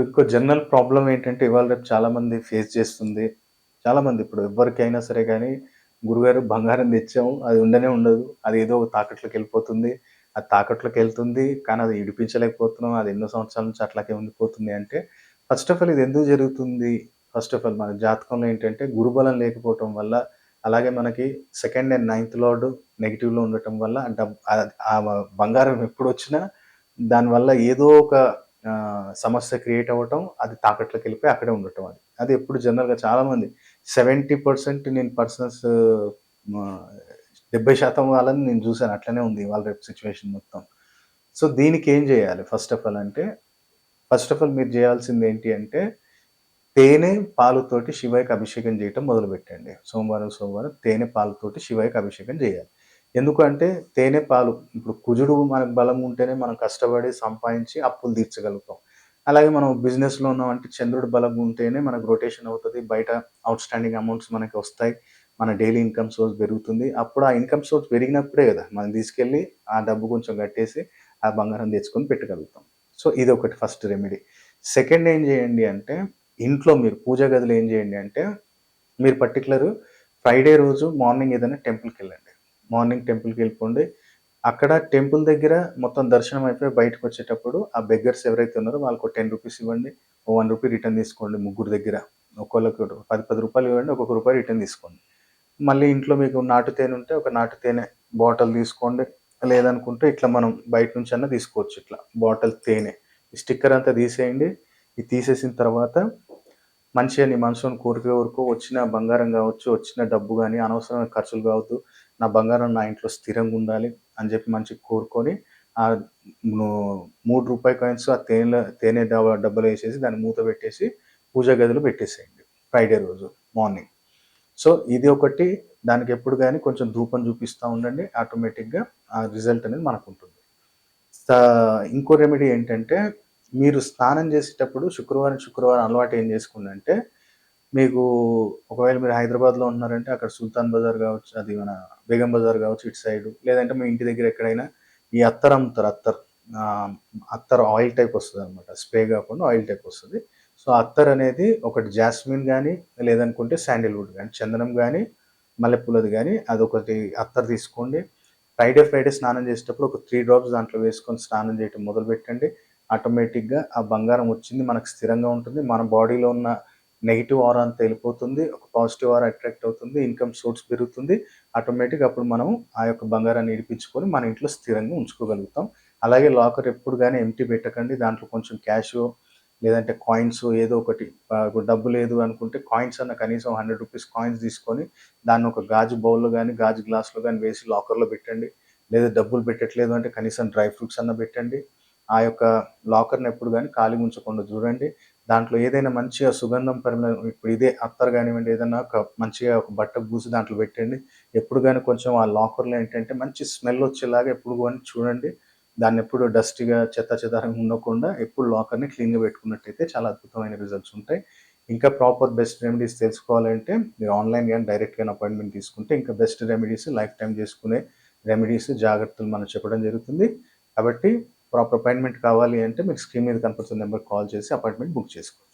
ఇప్పుడు ఇంకో general problem ఏంటంటే ఇవాళ రేపు చాలామంది ఫేస్ చేస్తుంది. చాలామంది ఇప్పుడు ఎవరికైనా సరే కానీ గురుగారు బంగారం తెచ్చాము. అది ఉండనే ఉండదు. అది ఏదో అదేదో తాకట్లోకెళ్ళిపోతుంది. అది తాకట్లోకెళ్తుంది. కానీ అది ఇడిపించలేకపోతున్నాం. అది ఎన్నో సంవత్సరాల నుంచి అట్లాగే ఉండిపోతుంది అంటే, ఫస్ట్ ఆఫ్ ఆల్ ఇది ఎందుకు జరుగుతుంది? ఫస్ట్ ఆఫ్ ఆల్ మన జాతకంలో ఏంటంటే గురుబలం లేకపోవటం వల్ల, అలాగే మనకి సెకండ్ అండ్ నైన్త్ లార్డ్ నెగెటివ్‌లో ఉండటం వల్ల డబ్ ఆ బంగారం ఎప్పుడొచ్చినా దానివల్ల ఏదో ఒక సమస్య క్రియేట్ అవ్వటం, అది తాకట్లోకెళ్ళిపోయి అక్కడే ఉండటం అది. అది ఎప్పుడు జనరల్‌గా చాలామంది 70% నేను పర్సన్స్ డెబ్బై శాతం వాళ్ళని నేను చూశాను అట్లనే ఉంది వాళ్ళ రేపు సిచ్యువేషన్ మొత్తం. సో, దీనికి ఏం చేయాలి ఫస్ట్ ఆఫ్ ఆల్ అంటే, ఫస్ట్ ఆఫ్ ఆల్ మీరు చేయాల్సింది ఏంటి అంటే, తేనె, పాలుతోటి శివయ్యకి అభిషేకం చేయటం మొదలుపెట్టండి. సోమవారం, సోమవారం తేనె, పాలుతోటి శివయ్యకి అభిషేకం చేయాలి. ఎందుకంటే తేనె, పాలు ఇప్పుడు కుజుడు మనకు బలం ఉంటేనే మనం కష్టపడి సంపాదించి అప్పులు తీర్చగలుగుతాం. అలాగే మనం బిజినెస్‌లో ఉన్నామంటే చంద్రుడు బలం ఉంటేనే మనకు రొటేషన్ అవుతుంది బయట ఔట్‌స్టాండింగ్ అమౌంట్స్ మనకి వస్తాయి. మన డైలీ ఇన్‌కమ్ సోర్స్ పెరుగుతుంది. అప్పుడు ఆ ఇన్‌కమ్ సోర్స్ పెరిగినప్పుడే కదా! మనం తీసుకెళ్ళి ఆ డబ్బు కొంచెం కట్టేసి, ఆ బంగారం తెచ్చుకొని పెట్టగలుగుతాం. సో, ఇది ఒకటి ఫస్ట్ రెమెడీ. సెకండ్ ఏం చేయండి అంటే, ఇంట్లో మీరు పూజ గదిలో ఏం చేయండి అంటే, మీరు పర్టికులర్ ఫ్రైడే రోజు మార్నింగ్ ఏదైనా టెంపుల్కి వెళ్ళండి మార్నింగ్ టెంపుల్కి వెళ్ళిపోండి అక్కడ టెంపుల్ దగ్గర మొత్తం దర్శనం అయిపోయి బయటకు వచ్చేటప్పుడు ఆ బెగ్గర్స్ ఎవరైతే ఉన్నారో వాళ్ళకు టెన్ రూపీస్ ఇవ్వండి. ఓ వన్ రూపీ రిటర్న్ తీసుకోండి ముగ్గురు దగ్గర. ఒక్కొక్కరికి పది పది రూపాయలు ఇవ్వండి. ఒక్కొక్క రూపాయి రిటర్న్ తీసుకోండి. మళ్ళీ ఇంట్లో మీకు నాటు తేనె ఉంటే ఒక నాటు తేనె బాటిల్ తీసుకోండి. లేదనుకుంటే ఇట్లా మనం బయట నుంచి అన్నా తీసుకోవచ్చు ఇట్లా బాటిల్ తేనె. ఈ స్టిక్కర్ అంతా తీసేయండి. ఇది తీసేసిన తర్వాత మంచిగా నీ మనసులోని కోరిక వరకు వచ్చిన బంగారం కావచ్చు, వచ్చిన డబ్బు కానీ అనవసరమైన ఖర్చులు కావద్దు. నా బంగారం నా ఇంట్లో స్థిరంగా ఉండాలి అని చెప్పి మంచిగా కోరుకొని ఆ మూడు రూపాయి కాయిన్స్ ఆ తేనెలో తేనె డబ్బా డబ్బాలో వేసేసి దాన్ని మూత పెట్టేసి పూజా గదిలో పెట్టేసేయండి. ఫ్రైడే రోజు మార్నింగ్. సో, ఇది ఒకటి దానికి ఎప్పుడు కానీ కొంచెం ధూపం చూపిస్తూ ఉండండి. ఆటోమేటిక్‌గా ఆ రిజల్ట్ అనేది మనకు ఉంటుంది ఇంకో రెమెడీ ఏంటంటే, మీరు స్నానం చేసేటప్పుడు శుక్రవారం, శుక్రవారం అలవాటు ఏం చేసుకుందంటే మీకు ఒకవేళ మీరు హైదరాబాద్‌లో ఉన్నారంటే అక్కడ సుల్తాన్ బజార్ కావచ్చు, అది మన బేగం బజార్ కావచ్చు ఇటు సైడు. లేదంటే మీ ఇంటి దగ్గర ఎక్కడైనా ఈ అత్తర్ అమ్ముతారు అత్తర్. అత్తర్ ఆయిల్ టైప్ వస్తుంది అనమాట స్ప్రే కాకుండా ఆయిల్ టైప్ వస్తుంది సో, అత్తర్ అనేది ఒకటి జాస్మిన్ కానీ లేదనుకుంటే శాండిల్‌వుడ్ కానీ చందనం కానీ మల్లెపూలది కానీ అదొకటి అత్తర్ తీసుకోండి. ఫ్రైడే, ఫ్రైడే స్నానం చేసేటప్పుడు ఒక త్రీ డ్రాప్స్ దాంట్లో వేసుకొని స్నానం చేయటం మొదలు పెట్టండి ఆటోమేటిక్‌గా ఆ బంగారం వచ్చింది మనకు స్థిరంగా ఉంటుంది. మన బాడీలో ఉన్న నెగిటివ్ ఆర్ అంతా వెళ్ళిపోతుంది. ఒక పాజిటివ్ ఆర్ అట్రాక్ట్ అవుతుంది. ఇన్‌కమ్ సోర్స్ పెరుగుతుంది. ఆటోమేటిక్‌గా అప్పుడు మనం ఆ యొక్క బంగారాన్ని ఇడిపించుకొని మన ఇంట్లో స్థిరంగా ఉంచుకోగలుగుతాం. అలాగే లాకర్ ఎప్పుడు కానీ ఎంటీ పెట్టకండి. దాంట్లో కొంచెం క్యాష్ లేదంటే కాయిన్స్ ఏదో ఒకటి డబ్బు లేదు అనుకుంటే కాయిన్స్ అన్న కనీసం హండ్రెడ్ రూపీస్ కాయిన్స్ తీసుకొని దాన్ని ఒక గాజు బౌల్‌లో కానీ గాజు గ్లాస్‌లో కానీ వేసి లాకర్‌లో పెట్టండి. లేదా డబ్బులు పెట్టట్లేదు అంటే కనీసం డ్రై ఫ్రూట్స్ అన్నా పెట్టండి. ఆ యొక్క లాకర్‌ని ఎప్పుడు కానీ ఖాళీ ఉంచకుండా చూడండి. దాంట్లో ఏదైనా మంచిగా సుగంధం పరిమళం ఇప్పుడు ఇదే అత్తర్ కానివ్వండి ఏదైనా ఒక మంచిగా ఒక బట్ట పూసి దాంట్లో పెట్టండి. ఎప్పుడు కానీ కొంచెం ఆ లాకర్‌లో ఏంటంటే మంచి స్మెల్ వచ్చేలాగా ఎప్పుడు కానీ చూడండి. దాన్ని ఎప్పుడు డస్ట్గా చెత్తా చెదారంగా ఉండకుండా ఎప్పుడు లాకర్‌ని క్లీన్‌గా పెట్టుకున్నట్టయితే చాలా అద్భుతమైన రిజల్ట్స్ ఉంటాయి. ఇంకా ప్రాపర్ బెస్ట్ రెమెడీస్ తెలుసుకోవాలంటే మీరు ఆన్‌లైన్ కానీ డైరెక్ట్ కానీ అపాయింట్‌మెంట్ తీసుకుంటే ఇంకా బెస్ట్ రెమెడీస్ లైఫ్ టైం చేసుకునే రెమెడీస్, జాగ్రత్తలు మనం చెప్పడం జరుగుతుంది. కాబట్టి ప్రాపర్ అపాయింట్‌మెంట్ కావాలి అంటే మీకు స్క్రీన్ మీద కనపడుతున్న నెంబర్ కాల్ చేసి అపాయింట్‌మెంట్ బుక్ చేసుకోండి.